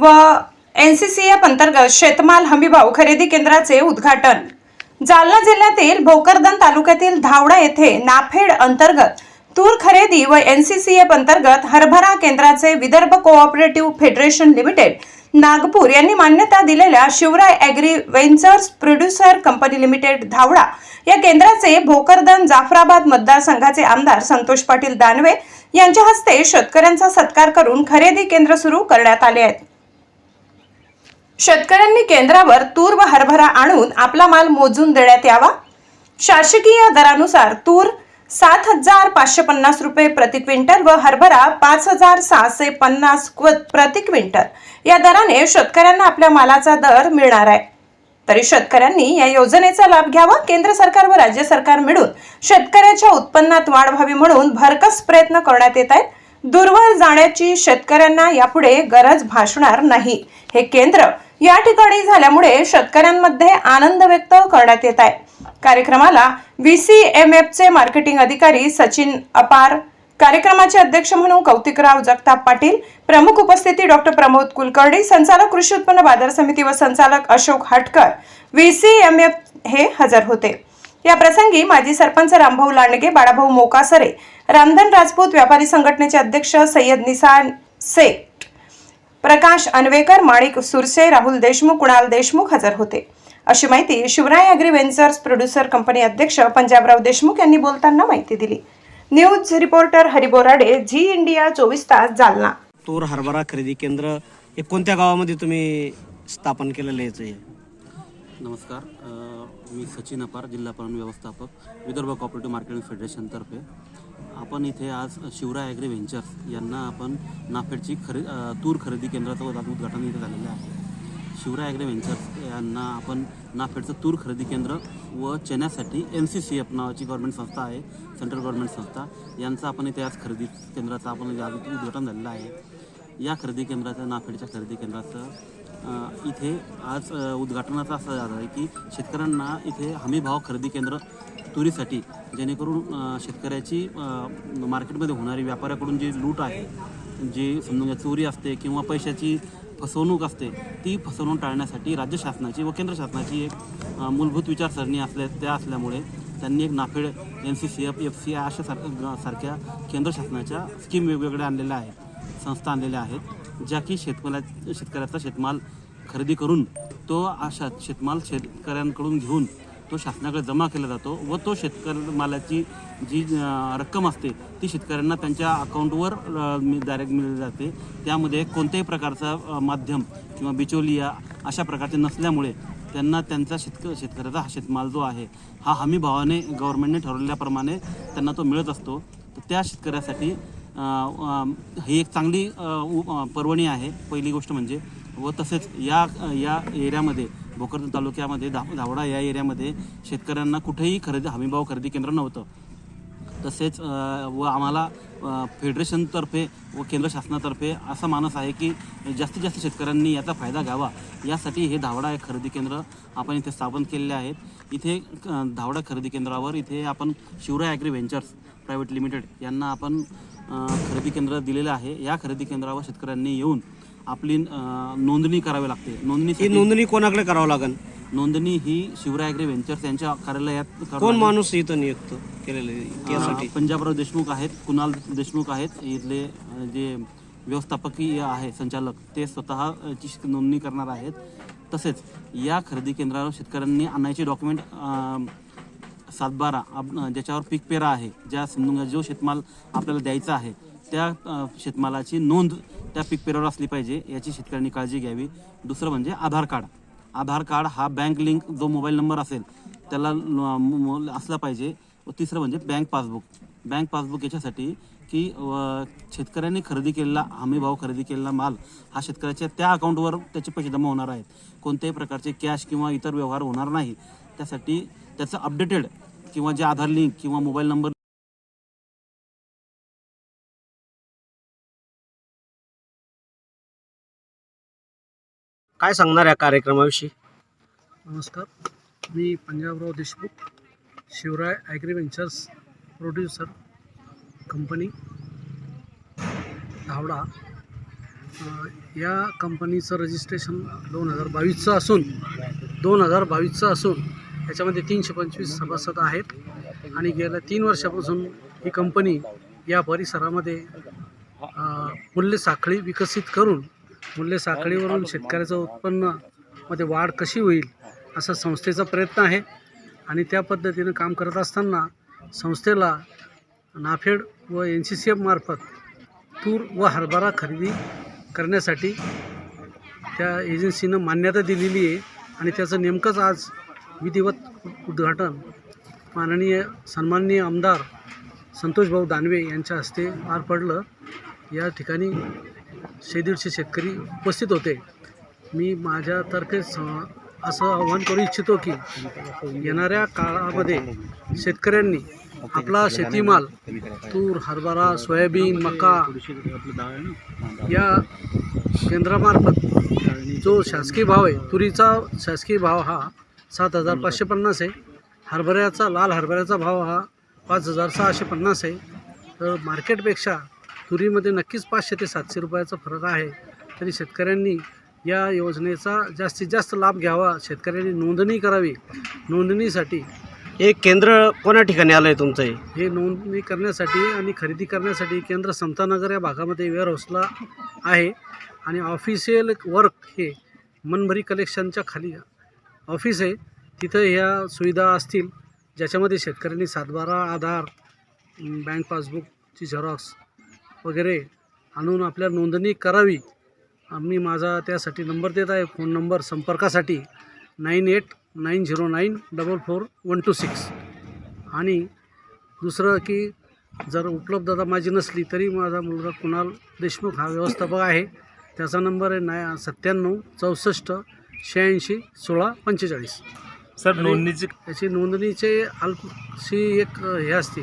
व N C C F अंतर्गत शेतमाल हमीभाव खरेदी केंद्राचे उद्घाटन. जालना जिल्ह्यातील भोकरदन तालुक्यातील धावडा येथे नाफेड अंतर्गत तूर खरेदी व एन सी सी एफ अंतर्गत हरभरा केंद्राचे Vidarbha cooperative federation limited Nagpur यांनी मान्यता दिलेल्या Shivray agri ventures producer company limited Dhawada या केंद्राचे भोकरदन जाफराबाद मतदारसंघाचे आमदार संतोष पाटील दानवे यांच्या हस्ते शेतकऱ्यांचा सत्कार करून खरेदी केंद्र सुरू करण्यात आले आहेत. शेतकऱ्यांनी केंद्रावर तूर व हरभरा आणून आपला माल मोजून देण्यात यावा? शासकीय दरानुसार तूर सात हजार पाचशे पन्नास रुपये प्रति क्विंटल व हरभरा पाच हजार सहाशे पन्नास क्व- प्रति क्विंटल. या दराने शेतकऱ्यांना आपल्या मालाचा दर मिळणार आहे. तरी शेतकऱ्यांनी या योजनेचा लाभ घ्यावा? केंद्र सरकार व राज्य सरकार मिळून शेतकऱ्याच्या उत्पन्नात वाढ व्हावी म्हणून भरकस प्रयत्न करण्यात येत आहेत. दूरवर जाण्याची शेतकऱ्यांना यापुढे गरज भासणार नाही. हे केंद्र या ठिकाणी झाल्यामुळे शेतकऱ्यांमध्ये आनंद व्यक्त करण्यात येत आहे. कार्यक्रमाला व्ही सी एम एफचे मार्केटिंग अधिकारी सचिन अपार कार्यक्रमाचे अध्यक्ष म्हणून कौतिकराव जगताप पाटील प्रमुख उपस्थिती डॉक्टर प्रमोद कुलकर्णी संचालक कृषी उत्पन्न बाजार समिती व संचालक अशोक हटकर व्ही सी एम एफ हे हजर होते. या प्रसंगी माजी सरपंच रामभाऊ लांडगे बाळाभाऊ मोकासरे रामधन राजपूत व्यापारी संघटनेचे अध्यक्ष सय्यद निसान शेख प्रकाश अनवेकर माणिक सुरसे राहुल देशमुख कुणाल देशमुख हजर होते. अशी माहिती Shivray agri ventures producer company अध्यक्ष पंजाबराव देशमुख यांनी बोलताना माहिती दिली. News reporter Hari Borade Zee India चोवीस तास जालना. तूर हरभरा खरेदी केंद्र हे कोणत्या गावामध्ये तुम्ही स्थापन केलेलं याचं हे? नमस्कार मी सचिन अपार जिल्हा पणन व्यवस्थापक विदर्भ कॉपरेटिव्ह मार्केटिंग फेडरेशनतर्फे आपण इथे आज शिवराय ॲग्री व्हेंचर्स यांना आपण नाफेडची खरे तूर खरेदी केंद्राचं उद्घा- उद्घाटन इथे झालेलं आहे. शिवराय ॲग्री व्हेंचर्स यांना आपण नाफेडचं तूर खरेदी केंद्र व चण्यासाठी एन सी सी एफ नावाची गव्हर्नमेंट संस्था आहे सेंट्रल गव्हर्नमेंट संस्था. यांचं आपण इथे आज खरेदी केंद्राचं आपण आज उद्घाटन झालेलं आहे. या खरेदी केंद्राचं नाफेडच्या खरेदी केंद्राचं इथे आज उद्घाटनाचा उद्घाटनाचं असं झालं आहे की शेतकऱ्यांना इथे हमीभाव खरेदी केंद्र तुरीसाठी जेणेकरून शेतकऱ्याची मार्केटमध्ये होणारी व्यापाऱ्याकडून जी लूट आहे जी समजा चोरी असते किंवा पैशाची फसवणूक असते ती फसवणूक टाळण्यासाठी राज्य शासनाची व केंद्र शासनाची एक मूलभूत विचारसरणी असल्या त्या असल्यामुळे त्यांनी एक NAFED N C C F F C I अशा सार सारख्या केंद्र शासनाच्या स्कीम वेगवेगळ्या आणलेल्या आहेत संस्था आणलेल्या आहेत ज्या की शेतमाला शेतकऱ्याचा शेतमाल खरेदी करून तो अशा शेतमाल शेतकऱ्यांकडून घेऊन तो शासनाकडे जमा केला जातो व तो शेतकरी मालाची जी रक्कम असते ती शेतकऱ्यांना त्यांच्या अकाउंटवर डायरेक्ट मिळली जाते. त्यामध्ये कोणत्याही प्रकारचा माध्यम किंवा बिचोलिया अशा प्रकारचे नसल्यामुळे त्यांना त्यांचा शेतक शेतकऱ्याचा हा शेतमाल जो आहे हा हमी भावाने गव्हर्नमेंटने ठरवल्याप्रमाणे त्यांना तो मिळत असतो. तर त्या शेतकऱ्यासाठी ही एक चांगली उ- पर्वणी आहे पहिली गोष्ट म्हणजे. व तसेच या या एरियामध्ये भोकरदन तालुक्यामध्ये धा धावडा या एरियामध्ये शेतकऱ्यांना कुठेही खरेदी हमीभाव खरेदी केंद्र नव्हतं. तसेच व आम्हाला फेडरेशनतर्फे व केंद्र शासनातर्फे असा मानस आहे की जास्तीत जास्त शेतकऱ्यांनी याचा फायदा घ्यावा. यासाठी हे धावडा हे खरेदी केंद्र आपण इथे स्थापन केलेले आहेत. इथे धावडा खरेदी केंद्रावर इथे आपण Shivray agri ventures private limited यांना आपण खरेदी केंद्र दिलेलं आहे. या खरेदी केंद्रावर शेतकऱ्यांनी येऊन आपली अ, नोंदणी करावी लागते. ही नोंदणी नोंदणी कोणाकडे करावं लागेल नोंदणी ही शिवराय ॲग्री व्हेंचर्स यांच्या कार्यालयात करावी कोण. माणूस इथं नियुक्त केलेलं आहे यासाठी? अ, पंजाबराव देशमुख आहेत कुणाल देशमुख आहेत इथले अ, जे व्यवस्थापकीय आहे संचालक ते स्वतः अ, ची नोंदणी करणार आहेत. तसेच या खरेदी केंद्रावर शेतकऱ्यांनी आणायचे डॉक्युमेंट सातबारा आप- अ, ज्याच्यावर पीक पेरा आहे ज्या समजा जो शेतमाल आपल्याला द्यायचा आहे त्या शेतमालाची नोंद त्या पीक पेरावर असली पाहिजे याची शेतकऱ्यांनी काळजी घ्यावी. दुसरं म्हणजे आधार कार्ड. आधार कार्ड हा बँक लिंक जो मोबाईल नंबर असेल त्याला असला पाहिजे. व तिसरं म्हणजे बँक पासबुक. बँक पासबुक याच्यासाठी की शेतकऱ्यांनी खरेदी केलेला हमीभाव खरेदी केलेला माल हा शेतकऱ्याच्या त्या अकाउंटवर त्याचे पैसे जमा होणार आहेत. कोणत्याही प्रकारचे कॅश किंवा इतर व्यवहार होणार नाही. त्यासाठी त्याचं अपडेटेड किंवा जे आधार लिंक किंवा मोबाईल नंबर काय सांगणार या कार्यक्रमाविषयी? नमस्कार. मी Panjabrao Deshmukh Shivray agri ventures producer company Dhawada. या कंपनीचं रजिस्ट्रेशन दोन हजार बावीसचं असून दोन हजार बावीसचं असून याच्यामध्ये तीनशे पंचवीस सभासद आहेत आणि गेल्या तीन वर्षापासून ही कंपनी या परिसरामध्ये मूल्य साखळी विकसित करून मूल्य साखळीवरून शेतकऱ्याचं उत्पन्नमध्ये वाढ कशी होईल असा संस्थेचा प्रयत्न आहे. आणि त्या पद्धतीनं काम करत असताना संस्थेला नाफेड व एन सी सी एफमार्फत तूर व हरभरा खरेदी करण्यासाठी त्या एजन्सीनं मान्यता दिलेली आहे. आणि त्याचं नेमकंच आज विधिवत उद्घाटन माननीय सन्माननीय आमदार संतोषभाऊ दानवे यांच्या हस्ते पार पडलं. या ठिकाणी शे दीडशे शेतकरी उपस्थित होते. मी माझ्यातर्फे स असं आव्हान करू इच्छितो की येणाऱ्या काळामध्ये शेतकऱ्यांनी आपला शेतीमाल तूर हरभरा सोयाबीन मका या केंद्रामार्फत जो शासकीय भाव आहे तुरीचा शासकीय भाव हा सात हजार पाचशे पन्नास आहे. हरभऱ्याचा लाल हरभऱ्याचा भाव हा पाच हजार सहाशे पन्नास आहे. तर मार्केटपेक्षा तुरीमध्ये नक्कीच पाचशे ते सातशे रुपयाचा फरक आहे. तरी शेतकऱ्यांनी या योजनेचा जास्तीत जास्त लाभ घ्यावा. शेतकऱ्यांनी नोंदणी करावी. नोंदणीसाठी हे केंद्र कोणा ठिकाणी आलं आहे तुमचं हे? हे नोंदणी करण्यासाठी आणि खरेदी करण्यासाठी केंद्र समतानगर या भागामध्ये वेअरहाऊसला आहे. आणि ऑफिशियल वर्क हे मनभरी कलेक्शनच्या खाली ऑफिस आहे. तिथं ह्या सुविधा असतील ज्याच्यामध्ये शेतकऱ्यांनी सातबारा आधार बँक पासबुकची झेरॉक्स वगैरे आणून आपल्या नोंदणी करावी. आम्ही माझा त्यासाठी नंबर देत आहे. फोन नंबर संपर्कासाठी nine eight nine zero nine double four one two six. आणि दुसरं की जर उपलब्धता माझी नसली तरी माझा मुलगा कुणाल देशमुख हा व्यवस्थापक आहे. त्याचा नंबर आहे नाय सत्त्याण्णव चौसष्ट शहाऐंशी सोळा पंचेचाळीस. सर नोंदणीची याची नोंदणीचे अल्पशी एक हे असते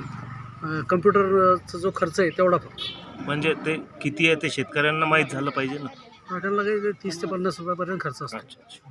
अ, कम्प्युटरचा जो खर्च आहे तेवढा फक्त. म्हणजे ते किती आहे ते शेतकऱ्यांना माहीत झालं पाहिजे ना. काही तीस ते पन्नास रुपयापर्यंत खर्च असतो. अच्छा अच्छा.